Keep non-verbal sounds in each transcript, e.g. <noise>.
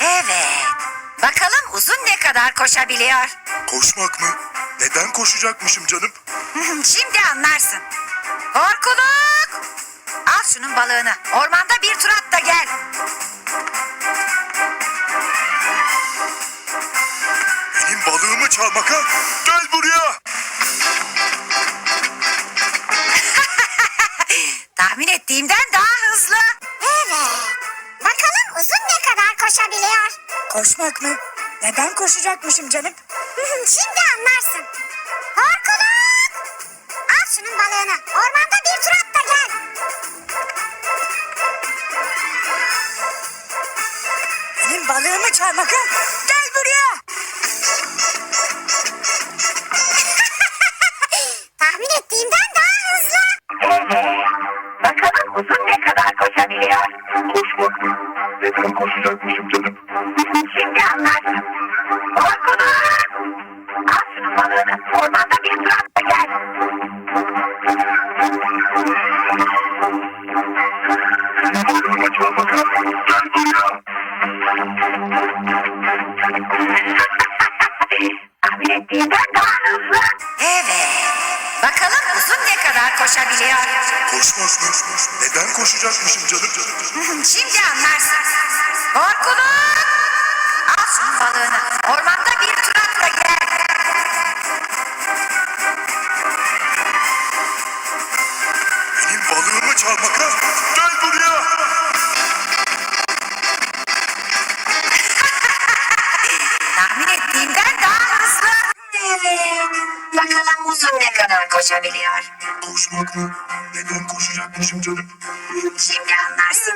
Evet. Bakalım uzun ne kadar koşabiliyor. Koşmak mı? Neden koşacakmışım canım? <laughs> Şimdi anlarsın. Korkuluk! Al şunun balığını. Ormanda bir tur at da gel. Benim balığımı çalmak ha? Gel buraya. <laughs> Tahmin ettiğimden daha Koşmak mı? Neden koşacakmışım canım? <laughs> Şimdi anlarsın. Korkuluk! Al şunun balığını. Ormanda bir tur at da gel. Benim balığımı çalmak ha? Gel buraya. <laughs> Tahmin ettiğimden daha hızlı. Bakalım uzun ne kadar koşabiliyor. Koşmak mı? Neden koşacakmışım canım? Bakalım uzun ne kadar koşabiliyor. Koşmak mı? Neden koşacakmışım canım? Şimdi anlarsın. Korkuluk! Al şunun balığını. Ormanda çalmak ha? Gel buraya. Tahmin ettiğimden daha hızlı. Bakalım uzun ne kadar koşabiliyor. Koşmak mı? Neden koşacakmışım canım? Şimdi anlarsın.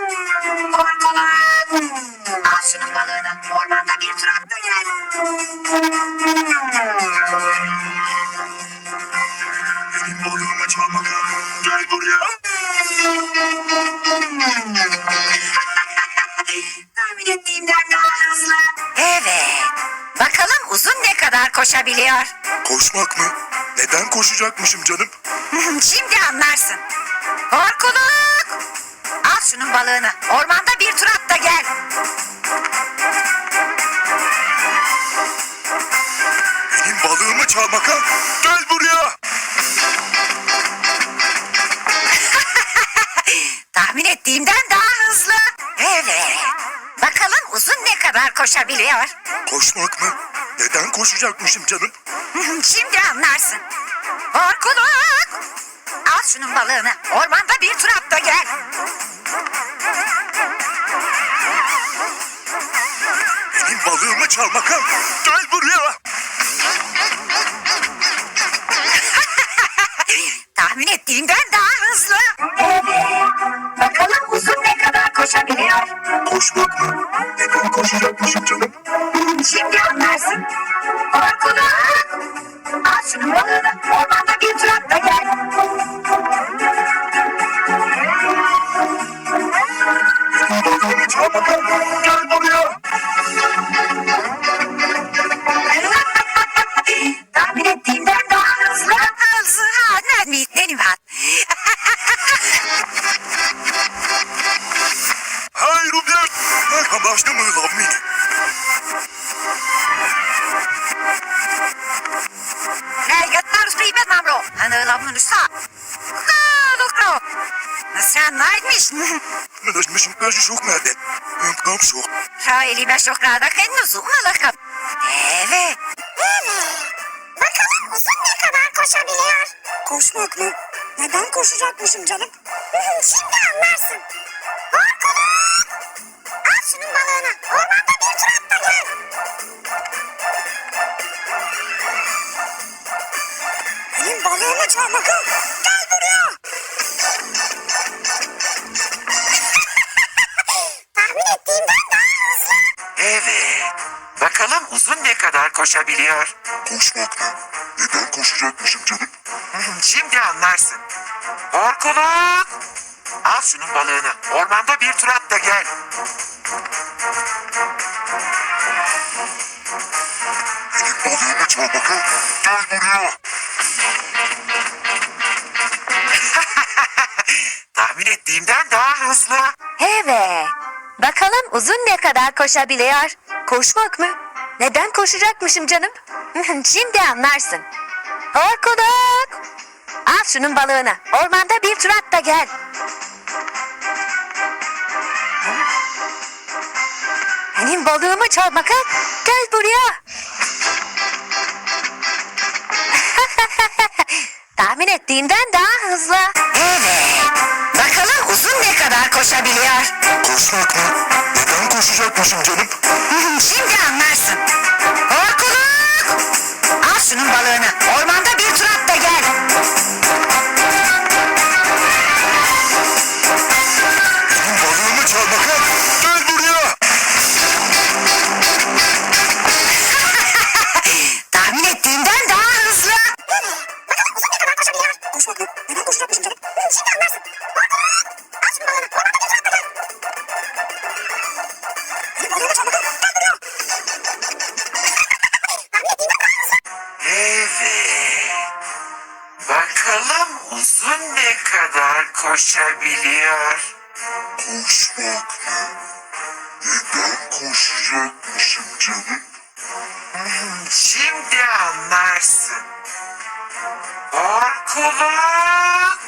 Korkuluk! Tahmin ettiğimden daha hızlı. Evet. Bakalım uzun ne kadar koşabiliyor. Koşmak mı? Neden koşacakmışım canım? <laughs> Şimdi anlarsın. Korkuluk! Al şunun balığını. Ormanda bir tur at da gel. Benim balığımı çalmak ha? Gel buraya. Koşabiliyor. Koşmak mı? Neden koşacakmışım canım? <laughs> Şimdi anlarsın. Korkuluk! Al şunun balığını. Ormanda bir tur at da gel. Benim balığımı çalmak ha? Gel buraya. <laughs> Tahmin ettiğimden Med av mig. Nej, jag tar och sprider man bra. Han är av sa. Doktor. Sen nightmiş. Men <laughs> det är mycket kanske çok med det. Jag kan så. Şairi beş okrada kendisi umalakam. Evet. Evet. Bakalım uzun ne kadar koşabiliyor. Koşmak mı? Neden koşacakmışım canım? <laughs> Şimdi anlarsın. Korkuluk! Al şunun balığını. Ormanda bir tur at da gel. Benim balığımı çalmak? Gel buraya. <laughs> Tahmin ettiğimden daha hızlı. Evet. Bakalım uzun ne kadar koşabiliyor. Koşmak mı? Neden koşacakmışım canım? Şimdi anlarsın. Korkuluk! Al şunun balığını. Ormanda bir tur at da gel. <laughs> Tahmin ettiğimden daha hızlı. Evet. Bakalım uzun ne kadar koşabiliyor? Koşmak mı? Neden koşacakmışım canım? <laughs> Şimdi anlarsın. Horkuluk! Al şunun balığını. Ormanda bir tur at da gel. Benim balığımı çalmak ha? Gel buraya. <laughs> Tahmin ettiğimden daha hızlı. Evet. Bakalım uzun ne kadar koşabiliyor. Koşmak mı? Neden koşacakmışım canım? <laughs> Şimdi anlarsın. Horkuluk! Al şunun balığını. Ormanda bir tur at da gel. Kadar koşabiliyor. Koşmak mı? Neden koşacakmışım canım? Şimdi anlarsın. Korkuluk!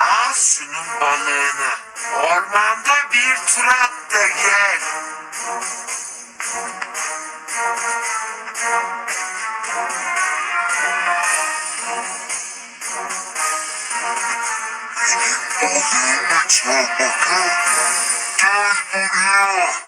Al şunun balığını. Ormanda bir tur at da Take me now.